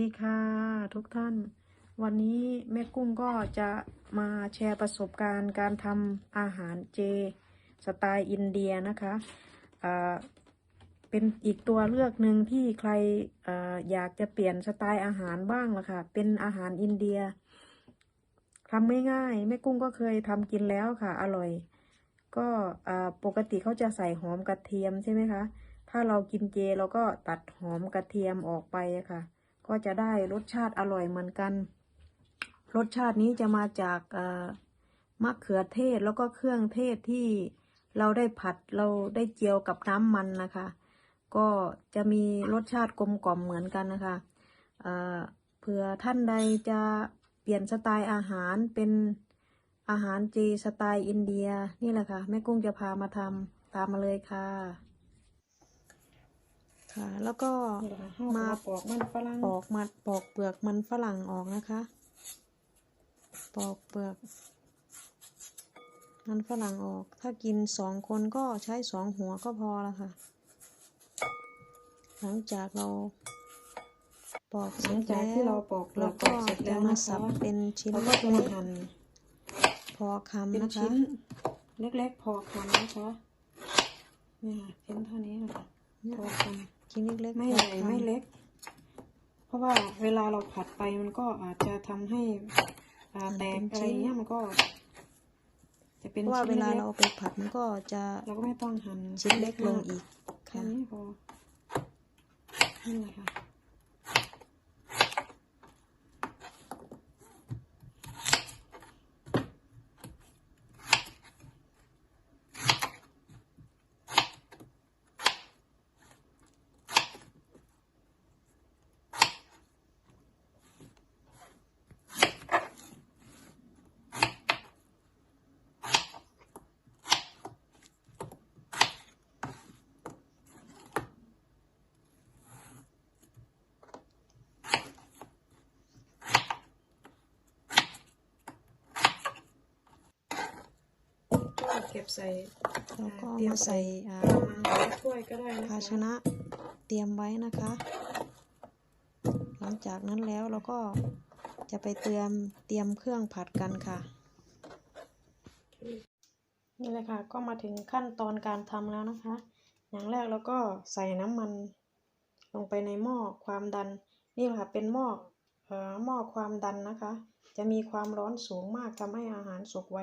ดีค่ะทุกท่าน วันนี้แม่กุ้งก็จะมาแชร์ประสบการณ์การทำอาหารเจ สไตล์อินเดียนะคะอ่าเป็นอีกตัวเลือกหนึ่งที่ใครออยากจะเปลี่ยนสไตล์อาหารบ้างล่ะค่ะ เป็นอาหารอินเดียทำง่ายๆแม่กุ้งก็เคยทำกินแล้วค่ะ อร่อย ก็ปกติเขาจะใส่หอมกระเทียมใช่ไหมคะ ถ้าเรากินเจเราก็ตัดหอมกระเทียมออกไปะค่ะ ก็จะได้รสชาติอร่อยเหมือนกัน รสชาตินี้จะมาจากมะเขือเทศแล้วก็เครื่องเทศที่เราได้ผัดเราได้เจียวกับน้ำมันนะคะ ก็จะมีรสชาติกลมกล่อมเหมือนกันนะคะเเผื่อท่านใดจะเปลี่ยนสไตล์อาหารเป็นอาหารเจสไตล์อินเดียนี่แหละค่ะแม่กุ้งจะพามาทำตามมาเลยค่ะ ค่ะ แล้วก็มาปอกมันฝรั่งปอกมัดปอกเปลือกมันฝรั่งออกนะคะ ปอกเปลือก มันฝรั่งออก ถ้ากินสองคนก็ใช้สองหัวก็พอละค่ะ หลังจากเราปอกเสหร็ลัจงจากแล้วที่เราปอกเปลืเราอกก็เสร็จแล้จะวมานะคะสับเป็นชิ้นเราก็จะเล็มากหั่นๆพอคำเป็นนะคะ ชิ้นเล็กๆพอคำนะคะ นี่ค่ะชิ้นเท่านี้นะคะพอค ชิ้นเล็กำๆไม่พใหอญ่คำไม่เล็ก เพราะว่าเวลาเราผัดไปมันก็อาจจะทำให้อ่าแตกอะไรเงี้ยมันก็ จะเป็นเพราะว่าชิ้นเวลาเล็กเราเอาไปผัดมันก็จะๆเราก็ไม่ต้องหั่นชิ้นเล็กลงอีกแค่ค่ะนี้พอนี่แหละค่ะ ก็ เก็บใส่แล้วก็เตรียมาใส่อ่าถ้วยก็ได้นะภาคะชนะเตรียมไว้นะคะ หลังจากนั้นแล้วเราก็จะไปเตรียมเตรียมเครื่องผัดกันค่ะ นี่แหละค่ะ ก็มาถึงขั้นตอนการทำแล้วนะคะ อย่างแรกเราก็ใส่น้ำมันลงไปในหม้อความดัน นี่แหละค่ะเป็นหม้อเอ่อหม้อความดันนะคะ จะมีความร้อนสูงมากทำให้อาหารสุกไว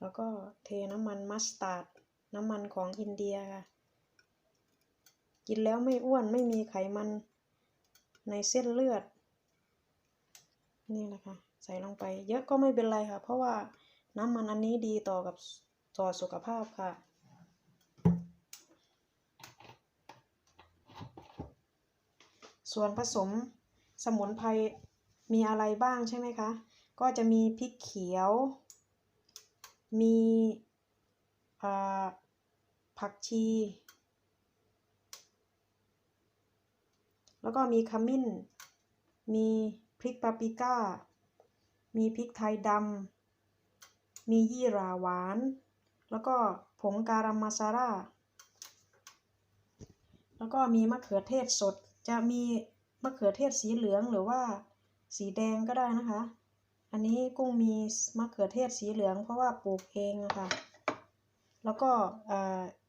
แล้วก็เทน้ำมันมัสตาร์ด น้ำมันของอินเดียค่ะ กินแล้วไม่อ้วนไม่มีไขมันในเส้นเลือด นี่แหละค่ะ ใส่ลงไป เยอะก็ไม่เป็นไรค่ะ เพราะว่าน้ำมันอันนี้ดีต่อกับต่อสุขภาพค่ะส่วนผสมสมุนไพรมีอะไรบ้างใช่ไหมคะ ก็จะมีพริกเขียว มีผักชี แล้วก็มีขมิ้น มีพริกปาปริก้า มีพริกไทยดำ มียี่หร่าหวาน แล้วก็ผงการามาซาร่า แล้วก็มีมะเขือเทศสด จะมีมะเขือเทศสีเหลืองหรือว่าสีแดงก็ได้นะคะ อันนี้กุ้งมีมะเขือเทศสีเหลือง เพราะว่าปลูกเองอะค่ะแล้วก็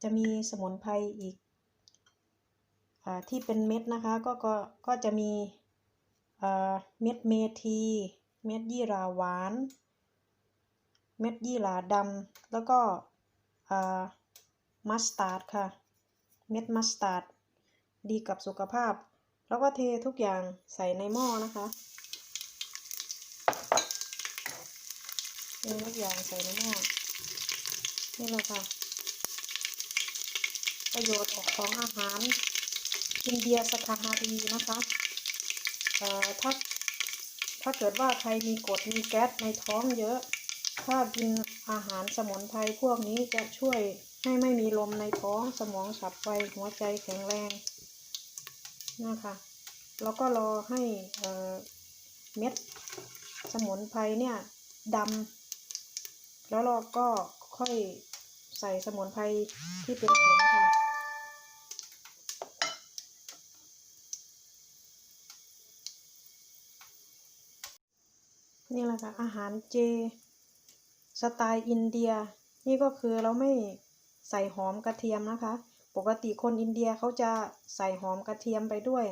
จะมีสมุนไพรอีกอที่เป็นเม็ดนะคะ ก็ก็ก็จะมีเม็ดเมที เม็ดยี่ราหวาน เม็ดยี่หราดำแล้วก็มัสตาร์ดค่ะ เม็ดมัสตาร์ดดีกับสุขภาพ แล้วก็เททุกอย่างใส่ในหม้อนะคะ เททุกอย่างใส่ในหม้อนี่เลยค่ะ ประโยชน์ของอาหารอินเดียสคาฮารีนะคะเอ่อถ้าถ้าเกิดว่าใครมีกรดมีแก๊สในท้องเยอะ ถ้ากินอาหารสมุนไพรพวกนี้จะช่วยให้ไม่มีลมในท้องสมองฉับไวหัวใจแข็งแรงนะคะแล้วก็รอให้เเม็ดสมุนไพรเนี่ยดำ แล้วเราก็ค่อยใส่สมุนไพรที่เป็นผงค่ะ นี่แหละค่ะ อาหารเจ สไตล์อินเดีย นี่ก็คือเราไม่ใส่หอมกระเทียมนะคะ ปกติคนอินเดียเขาจะใส่หอมกระเทียมไปด้วย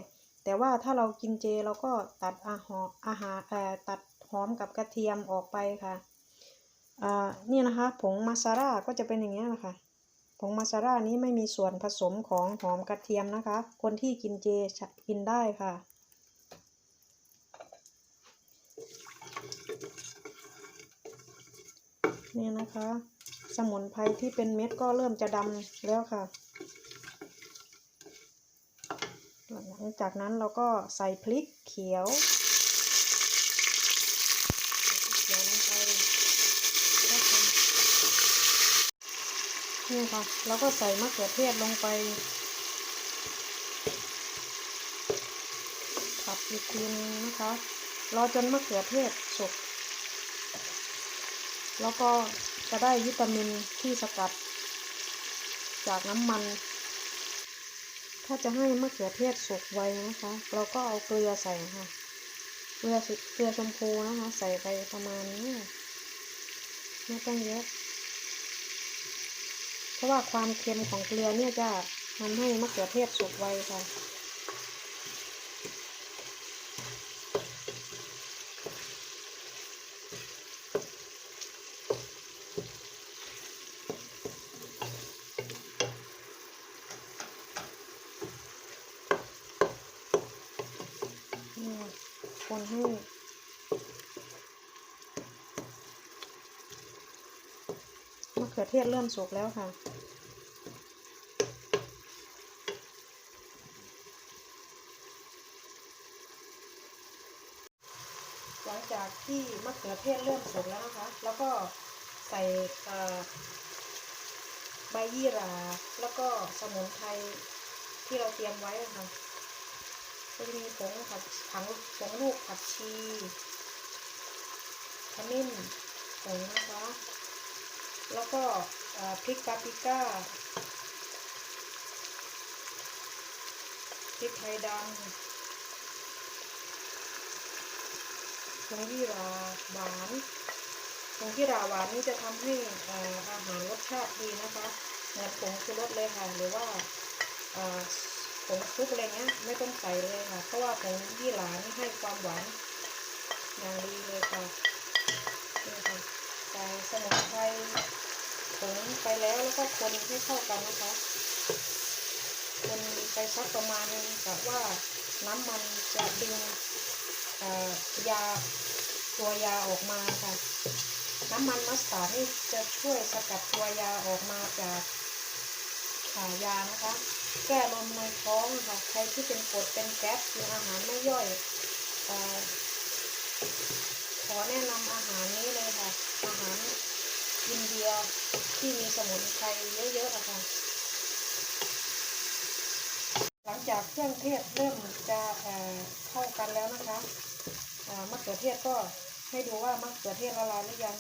แต่ว่าถ้าเรากินเจเราก็ตัดอาหออาหารตัดหอมกับกระเทียมออกไปค่ะ นี่นะคะ ผงมาซาร่าก็จะเป็นอย่างนี้นะคะผงมาซาร่านี้ไม่มีส่วนผสมของหอมกระเทียมนะคะ คนที่กินเจกินได้ค่ะ นี่นะคะ สมุนไพรที่เป็นเม็ดก็เริ่มจะดำแล้วค่ะ หลังจากนั้นเราก็ใส่พริกเขียวใส่พริกเขียวลงไปแล้วก็ นี่ค่ะ แล้วก็ใส่มะเขือเทศลงไปผัดอีกทีนึงนะคะ รอจนมะเขือเทศสุก แล้วก็จะได้วิตามินที่สกัด จากน้ำมัน ถ้าจะให้มะเขือเทศสุกไวนะคะ เราก็เอาเกลือใส่ค่ะ เกลือเกลือชมพูนะคะ ใส่ไปประมาณนี้ไม่ต้องเยอะ เพราะว่าความเค็มของเกลือเนี่ยจะทำให้มะเขือเทศสุกไวค่ะ นี่คนให้มะ เขือเทศเริ่มสุกแล้วค่ะ หลังจากที่มะเขือเทศเริ่มสุกแล้วนะคะ แล้วก็ใส่ใบยี่หร่าแล้วก็สมุนไพรที่เราเตรียมไว้ค่ะก็จะมีผงผัดผังผงลูกผัดชีขมิ้นผงนะคะ แล้วก็พริกปาปริก้า พริกไทยดำผงยี่หราหวานผงยี่หราหวานนี่จะทำให้ออาหารรสชาติดีนะคะเหมือนผงชูรสเลยค่ะ หรือว่าผงซุปอะไรเงี้ยไม่ต้องใส่เลยค่ะ เพราะว่าผงยี่หร่านี่ให้ความหวานอย่างดีเลยค่ะนี่ค่ะ ใส่สมุนไพรผงไปแล้วแล้วก็คนให้เข้ากันนะคะ คนไปสักประมาณนึงกะว่าน้ำมันจะดึงเอ่อยาตัวยาออกมาค่ะ น้ำมันมัสตาร์ดนี่จะช่วยสกัดตัวยาออกมาจากขายานะคะ แก้ลมในท้องค่ะ ใครที่เป็นกรดเป็นแก๊สกินอาหารไม่ย่อยอขอแนะนำอาหารนี้เลยค่ะ อาหารอินเดียที่มีสมุนไพรเยอะๆอะค่ะ หลังจากเครื่องเทศเริ่มจะเเข้ากันแล้วนะคะมะเขือเทศก็ให้ดูว่ามะเขือเทศละลายหรือยัง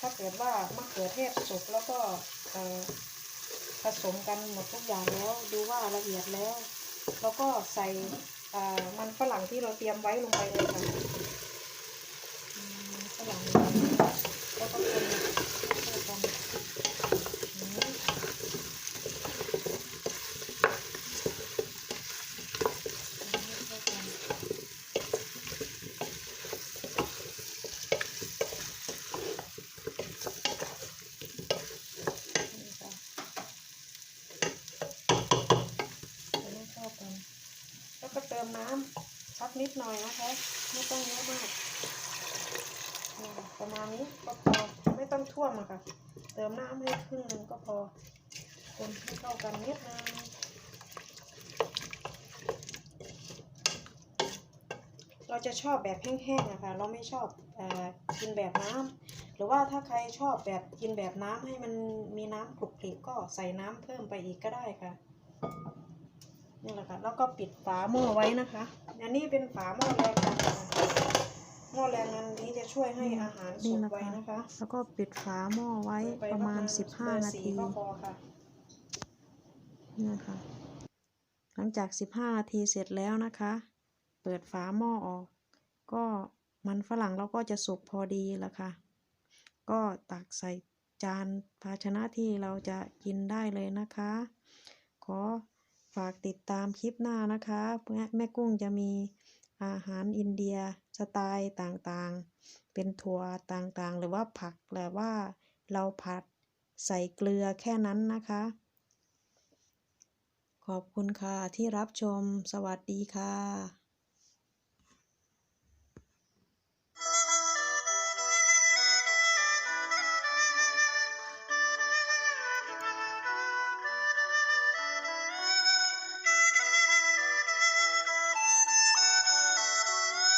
ถ้าเกิดว่ามะเขือเทศสุกแล้วก็ผสมกันหมดทุกอย่างแล้วดูว่าละเอียดแล้ว แล้วก็ใส่มันฝรั่งที่เราเตรียมไว้ลงไปเลยค่ะฝรั่ง แล้วก็เข้ากันอืมเข้ากันนี่ค่ะจะไม่เข้ากันแล้วก็เติมน้ำสักนิดหน่อยนะคะ ไม่ต้องเยอะมาก ประมาณนี้ก็พอไม่ต้องท่วมอะค่ะ เติมน้ำให้ครึ่งหนึ่งก็พอ คนให้เข้ากันนิดนึงเราจะชอบแบบแห้งๆอะค่ะเราไม่ชอบเออกินแบบน้ำหรือว่าถ้าใครชอบแบบกินแบบน้ำให้มันมีน้ำคลุกคลิกก็ใส่น้ำเพิ่มไปอีกก็ได้ค่ะนี่แหละค่ะแล้วก็ปิดฝาหม้อไว้นะคะ อันนี้เป็นฝาหม้อแรงดันค่ะ หม้อแรงดันนี้จะช่วยให้อาหารสุกไว้นะคะแล้วก็ปิดฝาหม้อไว้ไปประมาณเบอ15ร์นาสี่ทีก็พอค่ะนี่ค่ะหลังจาก 15 นาทีเสร็จแล้วนะคะ เปิดฝาหม้อออก ก็มันฝรั่งเราก็จะสุกพอดีละค่ะ ก็ตักใส่จานภาชนะที่เราจะกินได้เลยนะคะ ขอฝากติดตามคลิปหน้านะคะแม่แม่กุ้งจะมี อาหารอินเดียสไตล์ต่างๆ เป็นถั่วต่างๆ หรือว่าผักแต่ว่าเราผัดใส่เกลือแค่นั้นนะคะ ขอบคุณค่ะที่รับชม สวัสดีค่ะ